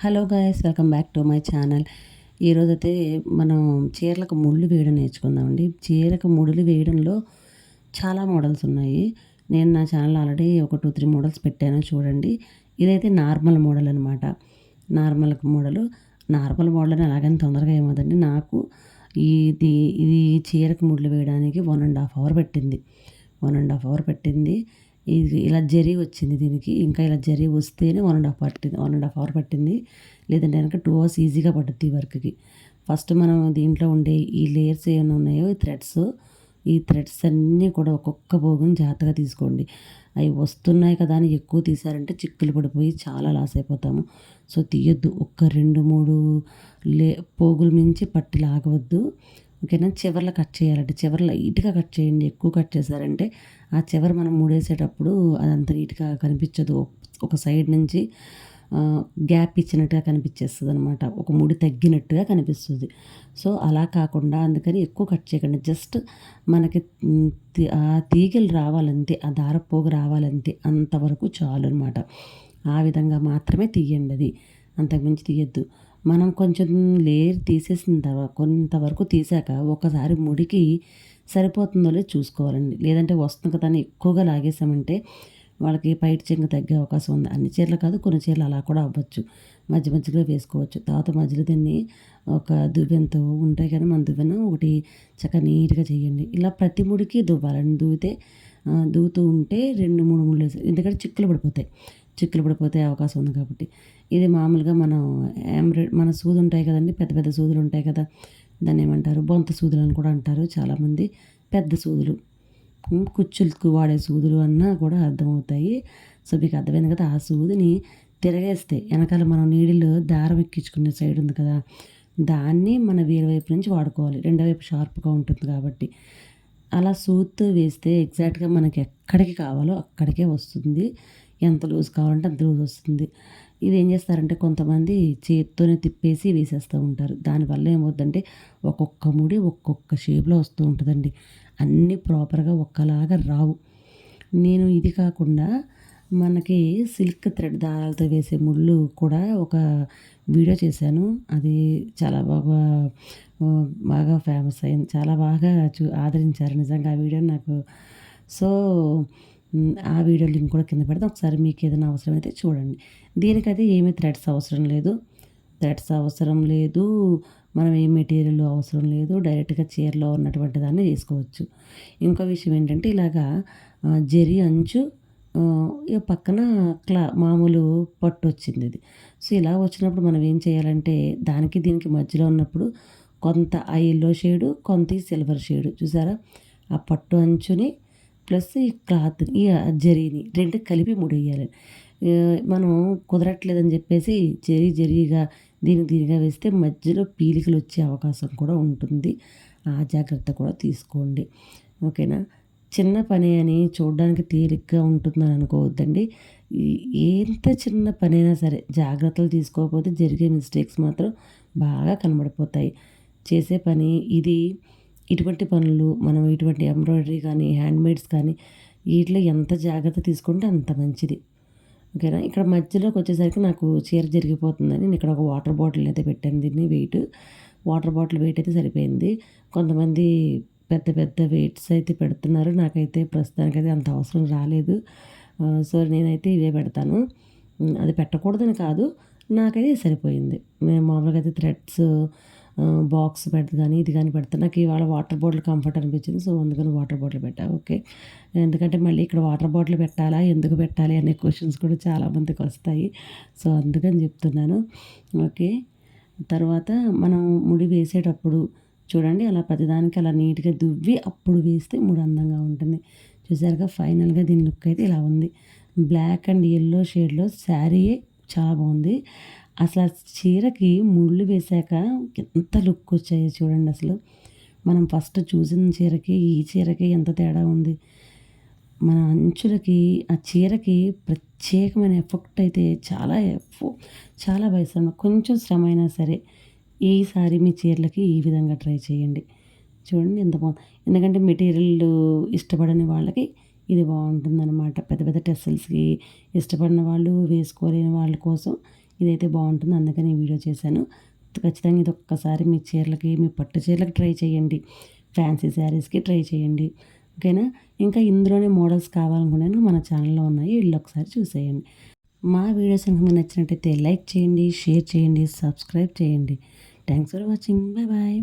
Hello guys welcome back to my channel. ఈరోజైతే మనం చీరలకు ముళ్ళు వేయడం నేర్చుకుందామండి. చీరకు ముడులు వేయడంలో చాలా మోడల్స్ ఉన్నాయి. నేను నా ఛానల్ ఆల్రెడీ ఒక టూ త్రీ మోడల్స్ పెట్టాను చూడండి. ఇదైతే నార్మల్ మోడల్ అనమాట నార్మల్ మోడల్. నార్మల్ మోడల్ అని అలాగని తొందరగా ఏమవుతుంది నాకు ఇది ఇది చీరకు ముళ్ళు వేయడానికి వన్ అండ్ హాఫ్ అవర్ పెట్టింది. వన్ అండ్ హాఫ్ అవర్ పెట్టింది. ఇది ఇలా జరీ వచ్చింది దీనికి. ఇంకా ఇలా జరీ వస్తేనే వన్ అండ్ హాఫ్ పట్టింది వన్ అండ్ హాఫ్ అవర్ పట్టింది. లేదంటే కనుక టూ అవర్స్ ఈజీగా పడుతుంది ఈ వర్క్కి ఫస్ట్ మనం దీంట్లో ఉండే ఈ లేయర్స్ ఏమైనా ఉన్నాయో ఈ థ్రెడ్స్ ఈ థ్రెడ్స్ అన్నీ కూడా ఒక్కొక్క పోగుని జాగ్రత్తగా తీసుకోండి. అవి వస్తున్నాయి కదా అని ఎక్కువ తీసారంటే చిక్కులు పడిపోయి చాలా లాస్ అయిపోతాము. సో తీయొద్దు. ఒక్క రెండు మూడు లే పోగులు మించి పట్టి లాగవద్దు. ఓకేనా? చివర్లో కట్ చేయాలంటే చివరి లైట్గా కట్ చేయండి. ఎక్కువ కట్ చేశారంటే ఆ చివరి మనం మూడేసేటప్పుడు అంత నీట్గా కనిపించదు. ఒక సైడ్ నుంచి గ్యాప్ ఇచ్చినట్టుగా కనిపించేస్తుంది అనమాట ఒక ముడి తగ్గినట్టుగా కనిపిస్తుంది. సో అలా కాకుండా అందుకని ఎక్కువ కట్ చేయకండి. జస్ట్ మనకి ఆ తీగలు రావాలంతే ఆ దారపోగు రావాలంతే అంతవరకు చాలు అనమాట ఆ విధంగా మాత్రమే తీయండి అది అంతకుమించి తీయద్దు. మనం కొంచెం లేయర్ తీసేసిన తర్వాత కొంతవరకు తీసాక ఒకసారి ముడికి సరిపోతుందో లేదో చూసుకోవాలండి. లేదంటే వస్తుంది కదా అని ఎక్కువగా లాగేసామంటే వాళ్ళకి పైట చెంగు తగ్గే అవకాశం ఉంది. అన్ని చీరలు కాదు కొన్ని చీరలు అలా కూడా అవ్వచ్చు. మధ్య మధ్యలో వేసుకోవచ్చు. తర్వాత మధ్యలో దీన్ని ఒక దువ్వెంతో ఉంటాయి కానీ మన దువ్వెన ఒకటి చక్కగా నీట్గా చేయండి. ఇలా ప్రతి ముడికి దువ్వాలండి. దువ్వితే దువ్వుతూ ఉంటే రెండు మూడు ముళ్ళు వేసి ఎందుకంటే చిక్కులు పడిపోతాయి. చిక్కులు పడిపోతే అవకాశం ఉంది కాబట్టి. ఇది మామూలుగా మనం ఎంబ్రాయిడ్ మన సూదులు ఉంటాయి కదండి పెద్ద పెద్ద సూదులు ఉంటాయి కదా దాన్ని ఏమంటారు? బొంత సూదులు అని కూడా అంటారు చాలామంది. పెద్ద సూదులు. కుచ్చులకు వాడే సూదులు అన్నా కూడా అర్థమవుతాయి. సో మీకు అర్థమైంది కదా ఆ సూదిని తిరగేస్తే వెనకాల మనం నీడిలో దారం ఎక్కించుకునే సైడ్ ఉంది కదా దాన్ని మన వేరే వైపు నుంచి వాడుకోవాలి. రెండో వైపు షార్ప్గా ఉంటుంది కాబట్టి. అలా సూత్ వేస్తే ఎగ్జాక్ట్గా మనకి ఎక్కడికి కావాలో అక్కడికే వస్తుంది. ఎంత లూజ్ కావాలంటే అంత లూజ్ వస్తుంది. ఇది ఏం చేస్తారంటే కొంతమంది చేత్తోనే తిప్పేసి వేసేస్తూ ఉంటారు. దానివల్ల ఏమవుతుందంటే ఒక్కొక్క ముడి ఒక్కొక్క షేప్లో వస్తూ ఉంటుందండి. అన్నీ ప్రాపర్గా ఒక్కలాగా రావు. నేను ఇది కాకుండా మనకి సిల్క్ థ్రెడ్ దారాలతో వేసే ముళ్ళు కూడా ఒక వీడియో చేశాను. అది చాలా బాగా బాగా ఫేమస్ అయింది. చాలా బాగా చూ ఆదరించారు నిజంగా ఆ వీడియో నాకు. సో ఆ వీడియో లింక్ కూడా కింద పెడితే. ఒకసారి మీకు ఏదైనా అవసరమైతే చూడండి. దీనికైతే ఏమీ థ్రెడ్స్ అవసరం లేదు. థ్రెడ్స్ అవసరం లేదు. మనం ఏ మెటీరియల్ అవసరం లేదు. డైరెక్ట్గా చీరలో ఉన్నటువంటి దాన్ని తీసుకోవచ్చు ఇంకో విషయం ఏంటంటే ఇలాగా జరి అంచు పక్కన క్లా మామూలు పట్టు వచ్చింది ఇది. సో ఇలా వచ్చినప్పుడు మనం ఏం చేయాలంటే దానికి దీనికి మధ్యలో ఉన్నప్పుడు కొంత ఆ ఎల్లో షేడు కొంత సిల్వర్ షేడు చూసారా? ఆ పట్టు అంచుని ప్లస్ ఈ క్లాత్ ఈ జరీని రెండు కలిపి ముడేయాలి మనం కుదరట్లేదని చెప్పేసి జరీ జరీగా దీని దీనిగా వేస్తే మధ్యలో పీలికలు వచ్చే అవకాశం కూడా ఉంటుంది. ఆ జాగ్రత్త కూడా తీసుకోండి. ఓకేనా? చిన్న పని అని చూడడానికి తేలిగ్గా ఉంటుందని అనుకోవద్దండి. ఎంత చిన్న పని అయినా సరే జాగ్రత్తలు తీసుకోకపోతే జరిగే మిస్టేక్స్ మాత్రం బాగా కనబడిపోతాయి. చేసే పని ఇది. ఇటువంటి పనులు మనం ఇటువంటి ఎంబ్రాయిడరీ కానీ హ్యాండ్మేడ్స్ కానీ వీటిలో ఎంత జాగ్రత్త తీసుకుంటే అంత మంచిది. ఓకేనా? ఇక్కడ మధ్యలోకి వచ్చేసరికి నాకు చీర జరిగిపోతుందని నేను ఇక్కడ ఒక వాటర్ బాటిల్ అయితే పెట్టాను. దీన్ని వెయిట్. వాటర్ బాటిల్ వెయిట్ అయితే సరిపోయింది. కొంతమంది పెద్ద పెద్ద వెయిట్స్ అయితే పెడుతున్నారు. నాకైతే ప్రస్తుతానికైతే అంత అవసరం రాలేదు. సో నేనైతే ఇవే పెడతాను. అది పెట్టకూడదని కాదు. నాకైతే సరిపోయింది. నేను మామూలుగా అయితే థ్రెడ్స్ బాక్స్ పెడతా కానీ ఇది కానీ పెడతా నాకు ఇవాళ వాటర్ బాటిల్ కంఫర్ట్ అనిపించింది సో అందుకని వాటర్ బాటిల్ పెట్టా. ఓకే ఎందుకంటే మళ్ళీ ఇక్కడ వాటర్ బాటిల్ పెట్టాలా ఎందుకు పెట్టాలి అనే క్వశ్చన్స్ కూడా చాలామందికి వస్తాయి. సో అందుకని చెప్తున్నాను. ఓకే తర్వాత మనం ముడి వేసేటప్పుడు చూడండి అలా ప్రతిదానికి అలా నీట్గా దువ్వి అప్పుడు వేస్తే ముడి అందంగా ఉంటుంది. చూసారుగా ఫైనల్గా దీని లుక్ అయితే ఇలా ఉంది. బ్లాక్ అండ్ ఎల్లో షేడ్లో శారీయే చాలా బాగుంది. అసలు ఆ చీరకి ముళ్ళు వేశాక ఎంత లుక్ వచ్చాయో చూడండి అసలు. మనం ఫస్ట్ చూసిన చీరకి ఈ చీరకి ఎంత తేడా ఉంది. మన అంచులకి ఆ చీరకి ప్రత్యేకమైన ఎఫెక్ట్ అయితే చాలా చాలా వయసు కొంచెం శ్రమ అయినా సరే ఈసారి మీ చీరలకి ఈ విధంగా ట్రై చేయండి. చూడండి ఎంత బాగుంది. ఎందుకంటే మెటీరియల్ ఇష్టపడని వాళ్ళకి ఇది బాగుంటుందన్నమాట. పెద్ద పెద్ద టెస్సల్స్కి ఇష్టపడిన వాళ్ళు వేసుకోలేని వాళ్ళ కోసం ఇదైతే బాగుంటుంది. అందుకని ఈ వీడియో చేశాను. ఖచ్చితంగా ఇది ఒక్కసారి మీ చీరలకి మీ పట్టు చీరలకు ట్రై చేయండి. ఫ్యాన్సీ శారీస్కి ట్రై చేయండి. ఓకేనా? ఇంకా ఇందులోనే మోడల్స్ కావాలనుకున్నాను మన ఛానల్లో ఉన్నాయి. వీళ్ళు ఒకసారి చూసేయండి. మా వీడియోస్ కనుక నచ్చినట్టయితే లైక్ చేయండి షేర్ చేయండి సబ్స్క్రైబ్ చేయండి. Thanks for watching. Bye bye.